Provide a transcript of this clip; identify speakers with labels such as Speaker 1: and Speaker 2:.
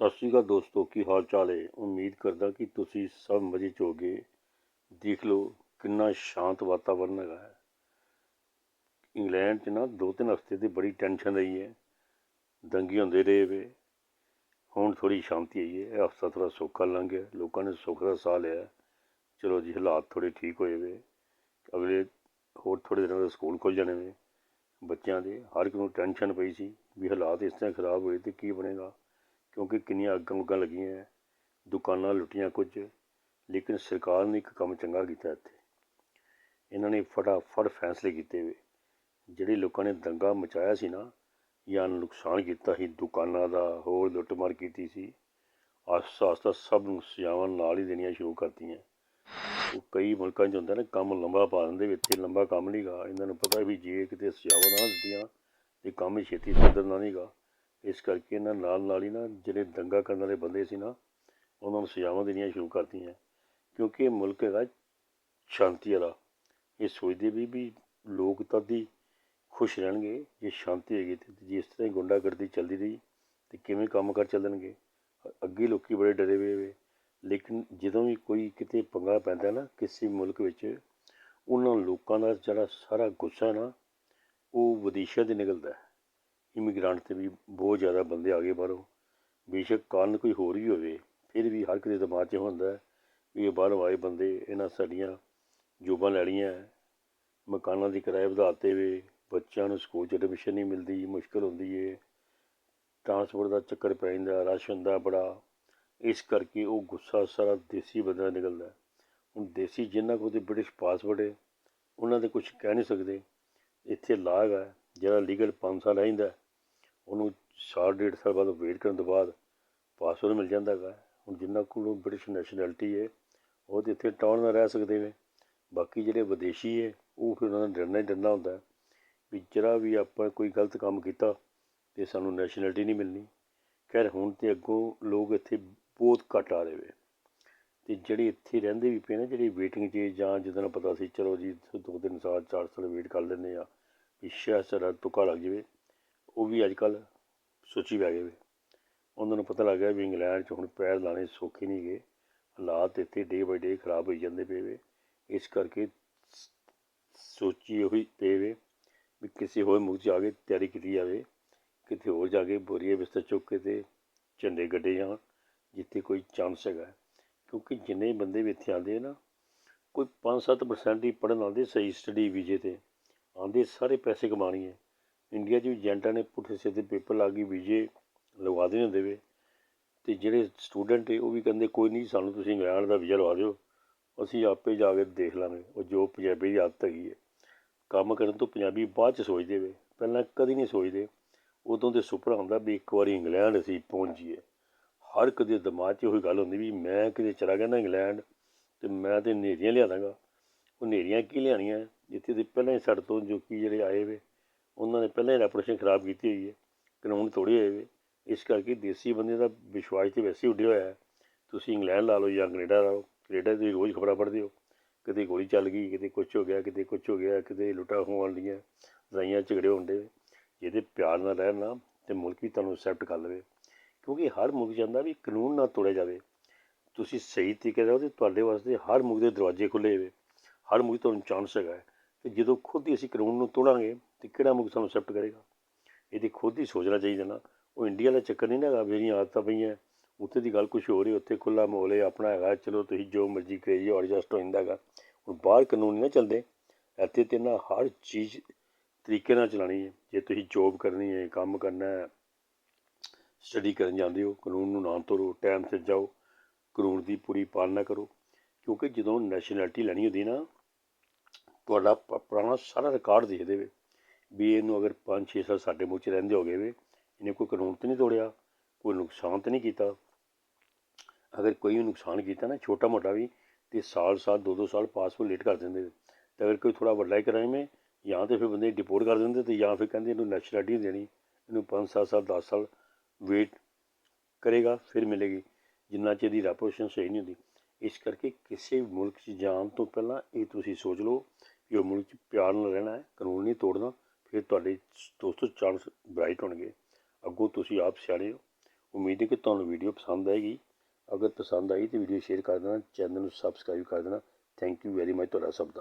Speaker 1: ਸਤਿ ਸ਼੍ਰੀ ਅਕਾਲ ਦੋਸਤੋ, ਕੀ ਹਾਲ ਚਾਲ ਹੈ? ਉਮੀਦ ਕਰਦਾ ਕਿ ਤੁਸੀਂ ਸਭ ਮਜ਼ੇ 'ਚ ਹੋਗੇ ਦੇਖ ਲਓ, ਕਿੰਨਾ ਸ਼ਾਂਤ ਵਾਤਾਵਰਨ ਹੈਗਾ ਹੈ। ਇੰਗਲੈਂਡ 'ਚ ਨਾ ਦੋ ਤਿੰਨ ਹਫ਼ਤੇ ਦੀ ਬੜੀ ਟੈਨਸ਼ਨ ਰਹੀ ਹੈ। ਦੰਗੇ ਹੁੰਦੇ ਰਹੇ ਵੇ। ਹੁਣ ਥੋੜੀ ਸ਼ਾਂਤੀ ਆਈ ਹੈ। ਇਹ ਹਫ਼ਤਾ ਥੋੜਾ ਸੌਖਾ ਲੰਘ ਗਿਆ। ਲੋਕਾਂ ਨੇ ਸੁੱਖ ਦਾ ਸਾਹ ਲਿਆ। ਚਲੋ ਜੀ, ਹਾਲਾਤ ਥੋੜੇ ਠੀਕ ਹੋਏ ਵੇ। ਅਗਲੇ ਹੋਰ ਥੋੜੇ ਦਿਨਾਂ ਦਾ ਸਕੂਲ ਖੁੱਲ ਜਾਣੇ ਵੇ ਬੱਚਿਆਂ ਦੇ। ਹਰ ਇੱਕ ਨੂੰ ਟੈਨਸ਼ਨ ਪਈ ਸੀ ਵੀ ਹਾਲਾਤ ਇਸ ਤਰ੍ਹਾਂ ਖਰਾਬ ਹੋਏ ਤੇ ਕੀ ਬਣੇਗਾ। ਕਿਉਂਕਿ ਕਿੰਨੀਆਂ ਅੱਗਾਂ ਉੱਗਾਂ ਲੱਗੀਆਂ ਹੈ ਦੁਕਾਨਾਂ ਲੁੱਟੀਆਂ ਕੁਝ, ਲੇਕਿਨ ਸਰਕਾਰ ਨੇ ਇੱਕ ਕੰਮ ਚੰਗਾ ਕੀਤਾ ਇੱਥੇ। ਇਹਨਾਂ ਨੇ ਫਟਾਫਟ ਫੈਸਲੇ ਕੀਤੇ ਵੇ। ਜਿਹੜੇ ਲੋਕਾਂ ਨੇ ਦੰਗਾ ਮਚਾਇਆ ਸੀ ਨਾ, ਜਾਂ ਨੁਕਸਾਨ ਕੀਤਾ ਸੀ, ਦੁਕਾਨਾਂ ਦਾ, ਹੋਰ ਲੁੱਟਮਾਰ ਕੀਤੀ ਸੀ ਆਸਤਾ ਆਸਤਾ ਸਭ ਨੂੰ ਸਜ਼ਾਵਾਂ ਨਾਲ ਹੀ ਦੇਣੀਆਂ ਸ਼ੁਰੂ ਕਰਤੀਆਂ। ਉਹ ਕਈ ਮੁਲਕਾਂ 'ਚ ਹੁੰਦਾ ਨਾ, ਕੰਮ ਲੰਬਾ ਪਾ ਦਿੰਦੇ ਵਿੱਚ ਇਹ ਲੰਬਾ ਕੰਮ ਨਹੀਂਗਾ ਇਹਨਾਂ ਨੂੰ ਪਤਾ ਵੀ ਜੇ ਕਿਤੇ ਸਜ਼ਾਵਾਂ ਨਾ ਦਿੱਤੀਆਂ, ਤੇ ਕੰਮ ਹੀ ਛੇਤੀ ਸੁਧਰਨਾ ਨਹੀਂਗਾ ਇਸ ਕਰਕੇ ਇਹਨਾਂ ਨਾਲ ਨਾਲ ਹੀ ਨਾ ਜਿਹੜੇ ਦੰਗਾ ਕਰਨ ਵਾਲੇ ਬੰਦੇ ਸੀ ਨਾ, ਉਹਨਾਂ ਨੂੰ ਸਜ਼ਾਵਾਂ ਦੇਣੀਆਂ ਸ਼ੁਰੂ ਕਰਤੀਆਂ। ਕਿਉਂਕਿ ਇਹ ਮੁਲਕ ਹੈਗਾ ਸ਼ਾਂਤੀ ਵਾਲਾ। ਇਹ ਸੋਚਦੇ ਵੀ ਵੀ ਲੋਕ ਤਾਂ ਹੀ ਖੁਸ਼ ਰਹਿਣਗੇ, ਜੇ ਸ਼ਾਂਤੀ ਹੈਗੀ ਤੇ ਜੇ ਇਸ ਤਰ੍ਹਾਂ ਹੀ ਗੁੰਡਾਗਰਦੀ ਚੱਲਦੀ ਰਹੀ ਤੇ ਕਿਵੇਂ ਕੰਮ ਕਰ ਚੱਲਣਗੇ। ਅੱਗੇ ਲੋਕੀ ਬੜੇ ਡਰੇ ਹੋਏ ਵੇ। ਲੇਕਿਨ ਜਦੋਂ ਵੀ ਕੋਈ ਕਿਤੇ ਪੰਗਾ ਪੈਂਦਾ ਨਾ ਕਿਸੇ ਮੁਲਕ ਵਿੱਚ, ਉਹਨਾਂ ਲੋਕਾਂ ਦਾ ਜਿਹੜਾ ਸਾਰਾ ਗੁੱਸਾ ਨਾ, ਉਹ ਵਿਦੇਸ਼ਾਂ 'ਤੇ ਨਿਕਲਦਾ। ਇਮੀਗ੍ਰੈਂਟ ਤੇ ਵੀ ਬਹੁਤ ਜ਼ਿਆਦਾ ਬੰਦੇ ਆ ਗਏ ਬਾਹਰੋਂ। ਬੇਸ਼ੱਕ ਕਾਰਨ ਕੋਈ ਹੋਰ ਵੀ ਹੋਵੇ, ਫਿਰ ਵੀ ਹਰ ਕਿਸੇ ਦਿਮਾਗ 'ਚ ਹੁੰਦਾ ਵੀ ਇਹ ਬਾਹਰੋਂ ਆਏ ਬੰਦੇ, ਇਹਨਾਂ ਸਾਡੀਆਂ ਜੋਬਾਂ ਲੈਣੀਆਂ ਮਕਾਨਾਂ ਦੀ ਕਿਰਾਏ ਵਧਾਤੇ ਵੇ, ਬੱਚਿਆਂ ਨੂੰ ਸਕੂਲ 'ਚ ਐਡਮਿਸ਼ਨ ਨਹੀਂ ਮਿਲਦੀ, ਮੁਸ਼ਕਲ ਹੁੰਦੀ ਏ। ਟਰਾਂਸਪੋਰਟ ਦਾ ਚੱਕਰ ਪੈ ਜਾਂਦਾ ਰਸ਼ ਹੁੰਦਾ ਬੜਾ। ਇਸ ਕਰਕੇ ਉਹ ਗੁੱਸਾ ਸਾਰਾ ਦੇਸੀ ਬੰਦਾ ਨਿਕਲਦਾ ਹੁਣ ਦੇਸੀ ਜਿਨ੍ਹਾਂ ਕੋਲ ਤੇ ਬ੍ਰਿਟਿਸ਼ ਪਾਸਪੋਰਟ ਹੈ ਉਹਨਾਂ ਦੇ ਕੁਝ ਕਹਿ ਨਹੀਂ ਸਕਦੇ। ਇੱਥੇ ਲਾਗ ਹੈ, ਜਿਹੜਾ ਲੀਗਲ 5 ਸਾਲ ਰਹਿੰਦਾ ਉਹਨੂੰ ਸਾਲ ਡੇਢ ਸਾਲ ਬਾਅਦ ਵੇਟ ਕਰਨ ਤੋਂ ਬਾਅਦ ਪਾਸਪੋਰਟ ਮਿਲ ਜਾਂਦਾ ਹੈਗਾ। ਹੁਣ ਜਿਨ੍ਹਾਂ ਕੋਲ ਬ੍ਰਿਟਿਸ਼ ਨੈਸ਼ਨੈਲਿਟੀ ਹੈ, ਉਹ ਤਾਂ ਇੱਥੇ ਟਾਉਣ ਨਾਲ ਰਹਿ ਸਕਦੇ ਨੇ। ਬਾਕੀ ਜਿਹੜੇ ਵਿਦੇਸ਼ੀ ਹੈ, ਉਹ ਫਿਰ ਉਹਨਾਂ ਦਾ ਡਰਨਾ ਹੀ ਡਰਨਾ ਹੁੰਦਾ ਵੀ ਜਰਾ ਵੀ ਆਪਾਂ ਕੋਈ ਗਲਤ ਕੰਮ ਕੀਤਾ ਤੇ ਸਾਨੂੰ ਨੈਸ਼ਨੈਲਿਟੀ ਨਹੀਂ ਮਿਲਣੀ। ਖੈਰ, ਹੁਣ ਤੇ ਅੱਗੋਂ ਲੋਕ ਇੱਥੇ ਬਹੁਤ ਘੱਟ ਆ ਰਹੇ ਵੇ ਤੇ ਜਿਹੜੇ ਇੱਥੇ ਰਹਿੰਦੇ ਵੀ ਪਏ ਨੇ, ਜਿਹੜੀ ਵੇਟਿੰਗ 'ਚ ਜਾਂ ਜਿੱਦਾਂ ਪਤਾ ਸੀ, ਚਲੋ ਜੀ ਦੋ ਤਿੰਨ ਸਾਲ, ਚਾਰ ਸਾਲ ਵੇਟ ਕਰ ਲੈਂਦੇ ਆ ਵੀ ਸ਼ਾਇਦ ਸਾਡਾ ਤੁੱਕਾ ਲੱਗ ਜਾਵੇ। ਉਹ ਵੀ ਅੱਜ ਕੱਲ੍ਹ ਸੋਚੀ ਪੈ ਗਏ ਵੇ। ਉਹਨਾਂ ਨੂੰ ਪਤਾ ਲੱਗ ਗਿਆ ਵੀ ਇੰਗਲੈਂਡ 'ਚ ਹੁਣ ਪੈਰ ਲਾਣੇ ਸੌਖੇ ਨਹੀਂ ਗਏ ਹਾਲਾਤ ਇੱਥੇ ਡੇ ਬਾਈ ਡੇ ਖਰਾਬ ਹੋਈ ਜਾਂਦੇ ਪਏ ਵੇ। ਇਸ ਕਰਕੇ ਸ- ਸੋਚੀ ਉਹੀ ਪਏ ਵੇ ਵੀ ਕਿਸੇ ਹੋਰ ਮੁਲਕ 'ਚ ਆ ਕੇ ਤਿਆਰੀ ਕੀਤੀ ਜਾਵੇ। ਕਿਤੇ ਹੋਰ ਜਾ ਕੇ ਬੋਰੀਏ ਬਿਸਤਰ ਚੁੱਕ ਕੇ ਤੇ ਝੰਡੇ ਗੱਡੇ ਜਾਣ, ਜਿੱਥੇ ਕੋਈ ਚਾਂਸ ਹੈਗਾ। ਕਿਉਂਕਿ ਜਿੰਨੇ ਬੰਦੇ ਵੀ ਇੱਥੇ ਆਉਂਦੇ ਆ ਨਾ, ਕੋਈ 5-7% ਹੀ ਪੜ੍ਹਨ ਆਉਂਦੇ ਸਹੀ ਸਟੱਡੀ ਵੀਜ਼ੇ ਤੇ। ਆਉਂਦੇ ਸਾਰੇ ਪੈਸੇ ਕਮਾਣੀ ਇੰਡੀਆ 'ਚ ਵੀ ਏਜੰਟਾਂ ਨੇ ਪੁੱਠੇ ਸਿੱਧੇ ਪੇਪਰ ਲਾ ਕੇ ਵੀਜ਼ੇ ਲਗਵਾ ਦੇਣੇ ਹੁੰਦੇ ਵੇ। ਅਤੇ ਜਿਹੜੇ ਸਟੂਡੈਂਟ ਏ ਉਹ ਵੀ ਕਹਿੰਦੇ, ਕੋਈ ਨਹੀਂ ਸਾਨੂੰ ਤੁਸੀਂ ਇੰਗਲੈਂਡ ਦਾ ਵੀਜ਼ਾ ਲਵਾ ਦਿਓ। ਅਸੀਂ ਆਪੇ ਜਾ ਕੇ ਦੇਖ ਲਾਂਗੇ। ਉਹ ਜੋ ਪੰਜਾਬੀ ਦੀ ਆਦਤ ਹੈਗੀ ਹੈ। ਕੰਮ ਕਰਨ ਤੋਂ ਪੰਜਾਬੀ ਬਾਅਦ ਚ ਸੋਚਦੇ ਵੇ। ਪਹਿਲਾਂ ਕਦੀ ਨਹੀਂ ਸੋਚਦੇ। ਉਦੋਂ ਦੇ ਸੁਪਨਾ ਹੁੰਦਾ ਵੀ ਇੱਕ ਵਾਰੀ ਇੰਗਲੈਂਡ ਅਸੀਂ ਪਹੁੰਚ ਜਾਈਏ ਹਰ ਇੱਕ ਦੇ ਦਿਮਾਗ 'ਚ ਉਹੀ ਗੱਲ ਹੁੰਦੀ ਵੀ ਮੈਂ ਕਿਤੇ ਚਲਾ ਗਿਆ ਨਾ ਇੰਗਲੈਂਡ, ਤੇ ਮੈਂ ਤੇ ਨੇਰੀਆਂ ਲਿਆ ਦਾਂਗਾ। ਉਹ ਨੇਰੀਆਂ ਕੀ ਲਿਆਣੀਆਂ ਜਿੱਥੇ ਦੇ ਪਹਿਲਾਂ ਹੀ ਸਾਡੇ ਤੋਂ ਜੋ ਕੀ ਜਿਹੜੇ ਆਏ ਵੇ। ਉਹਨਾਂ ਨੇ ਪਹਿਲਾਂ ਹੀ ਰੈਪੂਟੇਸ਼ਨ ਖਰਾਬ ਕੀਤੀ ਹੋਈ ਹੈ, ਕਾਨੂੰਨ ਤੋੜੇ ਹੋਏ ਵੇ ਇਸ ਕਰਕੇ ਦੇਸੀ ਬੰਦੇ ਦਾ ਵਿਸ਼ਵਾਸ ਤੇ ਵੈਸੇ ਹੀ ਉੱਡਿਆ ਹੋਇਆ ਹੈ। ਤੁਸੀਂ ਇੰਗਲੈਂਡ ਲਾ ਲਓ ਜਾਂ ਕੈਨੇਡਾ ਲਾ ਲਓ, ਕੈਨੇਡਾ ਦੀ ਰੋਜ਼ ਖਬਰਾਂ ਪੜ੍ਹਦੇ ਹੋ। ਕਿਤੇ ਗੋਲੀ ਚੱਲ ਗਈ, ਕਿਤੇ ਕੁਝ ਹੋ ਗਿਆ, ਕਿਤੇ ਕੁਝ ਹੋ ਗਿਆ, ਕਿਤੇ ਲੁੱਟਾਂ ਹੋਣ ਦੀਆਂ ਲੜਾਈਆਂ ਝਗੜੇ ਹੁੰਦੇ ਜਿਹਦੇ ਪਿਆਰ ਨਾਲ ਰਹਿਣ ਨਾ ਤੇ ਮੁਲਕ ਵੀ ਤੁਹਾਨੂੰ ਐਕਸੈਪਟ ਕਰ ਲਵੇ। ਕਿਉਂਕਿ ਹਰ ਮੁਲਕ ਜਾਂਦਾ ਵੀ ਕਾਨੂੰਨ ਨਾ ਤੋੜਿਆ ਜਾਵੇ। ਤੁਸੀਂ ਸਹੀ ਤਰੀਕੇ ਨਾਲ ਤੇ ਤੁਹਾਡੇ ਵਾਸਤੇ ਹਰ ਮੁਲਕ ਦੇ ਦਰਵਾਜ਼ੇ ਖੁੱਲੇ ਹੋਏ ਹਰ ਮੁਲਕ ਤੁਹਾਨੂੰ ਚਾਂਸ ਹੈਗਾ ਹੈ। ਤੇ ਜਦੋਂ ਖੁਦ ਹੀ ਅਸੀਂ ਕਾਨੂੰਨ ਨੂੰ ਤੋੜਾਂਗੇ ਤੇ ਕਿਹੜਾ ਮੁਲਕ ਸਾਨੂੰ ਅਕਸੈਪਟ ਕਰੇਗਾ? ਇਹਦੀ ਖੁਦ ਹੀ ਸੋਚਣਾ ਚਾਹੀਦਾ ਨਾ। ਉਹ ਇੰਡੀਆ ਦਾ ਚੱਕਰ ਨਹੀਂ ਨਾ ਹੈਗਾ ਮੇਰੀਆਂ ਆਦਤਾਂ ਪਈਆਂ। ਉੱਥੇ ਦੀ ਗੱਲ ਕੁਝ ਹੋਰ ਰਹੀ ਉੱਥੇ ਖੁੱਲਾ ਮਾਹੌਲ ਹੈ, ਆਪਣਾ ਹੈਗਾ, ਚਲੋ ਤੁਸੀਂ ਜੋ ਮਰਜ਼ੀ ਕਰੀ ਜਾਓ ਐਡਜਸਟ ਹੋ ਜਾਂਦਾ ਹੈਗਾ। ਹੁਣ ਬਾਹਰ ਕਾਨੂੰਨ ਨਹੀਂ ਨਾ ਚੱਲਦੇ। ਇੱਥੇ ਤੇ ਨਾ ਹਰ ਚੀਜ਼ ਤਰੀਕੇ ਨਾਲ ਚਲਾਣੀ ਹੈ। ਜੇ ਤੁਸੀਂ ਜੋਬ ਕਰਨੀ ਹੈ, ਕੰਮ ਕਰਨਾ ਹੈ ਸਟੱਡੀ ਕਰਨ ਜਾਂਦੇ ਹੋ, ਕਾਨੂੰਨ ਨੂੰ ਨਾ ਤੋੜੋ ਟਾਈਮ ਸਿਰ ਜਾਓ, ਕਾਨੂੰਨ ਦੀ ਪੂਰੀ ਪਾਲਣਾ ਕਰੋ। ਕਿਉਂਕਿ ਜਦੋਂ ਨੈਸ਼ਨੈਲਿਟੀ ਲੈਣੀ ਹੁੰਦੀ ਨਾ, ਤੁਹਾਡਾ ਪੁਰਾਣਾ ਸਾਰਾ ਰਿਕਾਰਡ ਦੇਖਦੇ ਵੇ ਵੀ ਇਹਨੂੰ ਅਗਰ 5-6 ਸਾਲ ਸਾਡੇ ਮੂੰਹ 'ਚ ਰਹਿੰਦੇ ਹੋਗੇ ਵੇ, ਇਹਨੇ ਕੋਈ ਕਾਨੂੰਨ ਤੇ ਨਹੀਂ ਤੋੜਿਆ, ਕੋਈ ਨੁਕਸਾਨ ਤੇ ਨਹੀਂ ਕੀਤਾ। ਅਗਰ ਕੋਈ ਵੀ ਨੁਕਸਾਨ ਕੀਤਾ ਨਾ, ਛੋਟਾ ਮੋਟਾ ਵੀ, ਤੇ ਸਾਲ ਸਾਲ, ਦੋ ਦੋ ਸਾਲ ਪਾਸਪੋਰਟ ਲੇਟ ਕਰ ਦਿੰਦੇ। ਤੇ ਅਗਰ ਕੋਈ ਥੋੜਾ ਵੱਡਾ ਕ੍ਰਾਈਮ ਹੈ ਜਾਂ ਤੇ ਫਿਰ ਬੰਦੇ ਡਿਪੋਰਟ ਕਰ ਦਿੰਦੇ ਤੇ ਜਾਂ ਫਿਰ ਕਹਿੰਦੇ ਇਹਨੂੰ ਨੈਸ਼ਨੈਲਿਟੀ ਦੇਣੀ, ਇਹਨੂੰ 5 7 ਸਾਲ 10 ਸਾਲ ਵੇਟ ਕਰੇਗਾ, ਫਿਰ ਮਿਲੇਗੀ। ਜਿੰਨਾ ਚਿਰ ਦੀ ਰੈਪੋਰੇਸ਼ਨ ਸਹੀ ਨਹੀਂ ਹੁੰਦੀ। ਇਸ ਕਰਕੇ ਕਿਸੇ ਵੀ ਮੁਲਕ 'ਚ ਜਾਣ ਤੋਂ ਪਹਿਲਾਂ ਇਹ ਤੁਸੀਂ ਸੋਚ ਲਓ ਕਿ ਉਹ ਮੁਲਕ 'ਚ ਪਿਆਰ ਨਾਲ ਰਹਿਣਾ ਹੈ, ਕਾਨੂੰਨ ਨਹੀਂ ਤੋੜਨਾ। ਫਿਰ ਤੁਹਾਡੇ ਦੋਸਤੋ ਚਾਂਸ ਬ੍ਰਾਈਟ ਹੋਣਗੇ। ਅੱਗੋਂ ਤੁਸੀਂ ਆਪ ਸਿਆਣੇ ਹੋ। ਉਮੀਦ ਹੈ ਕਿ ਤੁਹਾਨੂੰ ਵੀਡੀਓ ਪਸੰਦ ਆਏਗੀ। ਅਗਰ ਪਸੰਦ ਆਈ ਤਾਂ ਵੀਡੀਓ ਸ਼ੇਅਰ ਕਰ ਦੇਣਾ ਚੈਨਲ ਨੂੰ ਸਬਸਕ੍ਰਾਈਬ ਕਰ ਦੇਣਾ। ਥੈਂਕ ਯੂ ਵੈਰੀ ਮਚ ਤੁਹਾਡਾ ਸਭ ਦਾ।